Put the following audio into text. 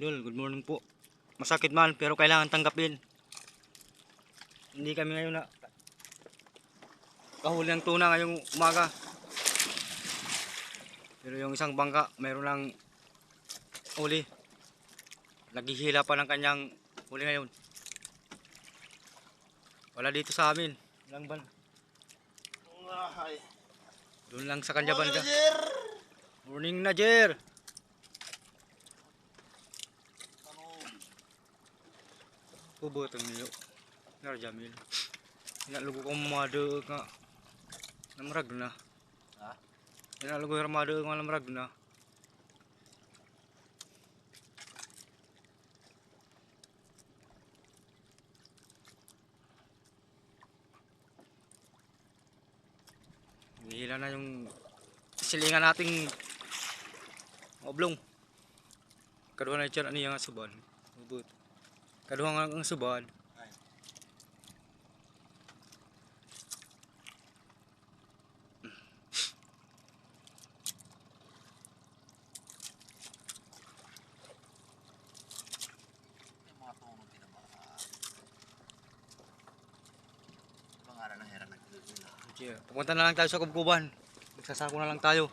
Idol, good morning po. Masakit man pero kailangan tanggapin. Hindi kami ngayon na kahuli ng tuna ngayong umaga. Pero yung isang bangka, mayroon lang uli. Naghihila pa ng kanyang huli ngayon. Wala dito sa amin. Walang ban. Doon lang sa kanya banda. Sir. Morning na, Jer! Ubo tamiyo. ngarjamil. jamil. Nak lugu komado ka. Namrag na. Ha? Lugu hermaade, ka namrag na. Nihila na yung silingan ating oblong. Kaduha na yung tiyan ano asuban. Nga ang nagdudula. Sige, Pupunta na lang tayo sa kubkuban. Magsasako na lang tayo.